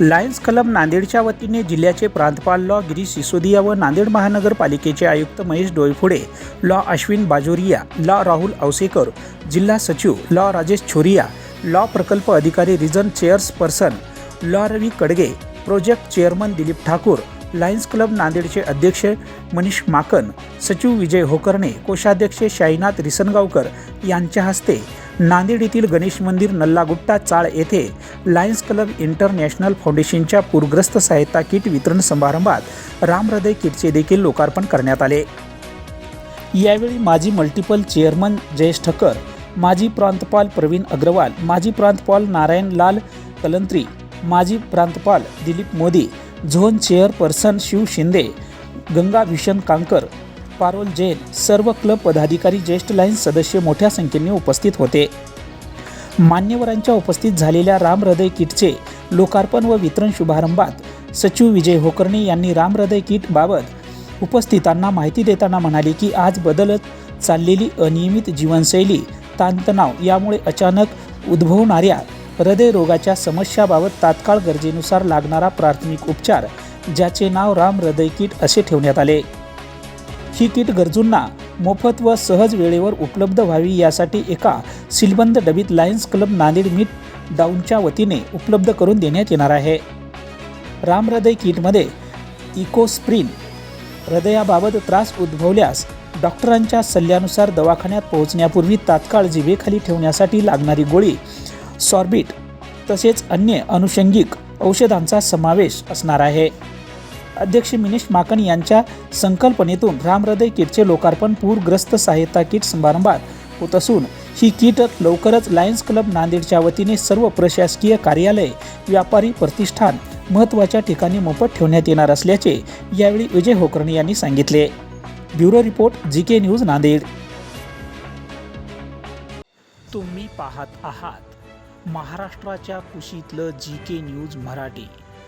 Lions club नांदेडच्या वतीने जिल्ह्याचे प्रांतपाल लॉ गिरीश सिसोदिया व नांदेड महानगरपालिकेचे आयुक्त महेश डोईफोडे लॉ अश्विन बाजोरिया लॉ राहुल औसेकर जिल्हा सचिव लॉ राजेश छोरिया लॉ प्रकल्प अधिकारी region chairs person law Ravi Kadge project chairman Dilip Thakur lions club नांदेडचे अध्यक्ष मनीष माकन सचिव विजय होकर्णे कोषाध्यक्ष शाईनाथ रिसनगावकर यांच्या हस्ते नांदेड येथील गणेश मंदिर नल्लागुट्टा चाळ येथे लायन्स क्लब इंटरनॅशनल फाउंडेशनच्या पूरग्रस्त सहायता किट वितरण समारंभात रामहृदय किटचे देखील लोकार्पण करण्यात आले. यावेळी माजी मल्टिपल चेअरमन जयेश ठक्कर माजी प्रांतपाल प्रवीण अग्रवाल माजी प्रांतपाल नारायण लाल कलंत्री माजी प्रांतपाल दिलीप मोदी झोन चेअरपर्सन शिव शिंदे गंगा भीषण कांकर पारोल जैन सर्व क्लब पदाधिकारी ज्येष्ठ लाईन्स सदस्य मोठ्या संख्येने उपस्थित होते. मान्यवरांच्या उपस्थित झालेल्या राम हृदय किटचे लोकार्पण व वितरण शुभारंभात सचिव विजय होकर्णे यांनी राम हृदय किट बाबत उपस्थितांना माहिती देताना म्हणाले की आज बदलत चाललेली अनियमित जीवनशैली ताणतणाव यामुळे अचानक उद्भवणाऱ्या हृदयरोगाच्या समस्याबाबत तात्काळ गरजेनुसार लागणारा प्राथमिक उपचार ज्याचे नाव राम हृदय किट असे ठेवण्यात आले. ही किट गरजूंना मोफत व सहज वेळेवर उपलब्ध व्हावी यासाठी एका सीलबंद डबीत लायन्स क्लब नांदेड मीट डाऊनच्या वतीने उपलब्ध करून देण्यात येणार आहे. राम हृदय किटमध्ये इकोस्प्रिन हृदयाबाबत त्रास उद्भवल्यास डॉक्टरांच्या सल्ल्यानुसार दवाखान्यात पोहोचण्यापूर्वी तात्काळ जिभेखाली ठेवण्यासाठी लागणारी गोळी सॉर्बिट तसेच अन्य अनुषंगिक औषधांचा समावेश असणार आहे. अध्यक्ष मिनिश माकन यांच्या संकल्पनेतून रामहृदय किटचे लोकार्पण पूरग्रस्त सहायता किट समारंभात होत असून ही किट लवकरच लायन्स क्लब नांदेडच्या वतीने सर्व प्रशासकीय कार्यालय व्यापारी प्रतिष्ठान महत्त्वाच्या ठिकाणी मोफत ठेवण्यात येणार असल्याचे यावेळी विजय होकर्णी यांनी सांगितले. Bureau report G K news Nanded. तुम्ही पाहत आहात महाराष्ट्राच्या कुशीतलं जी के न्यूज मराठी.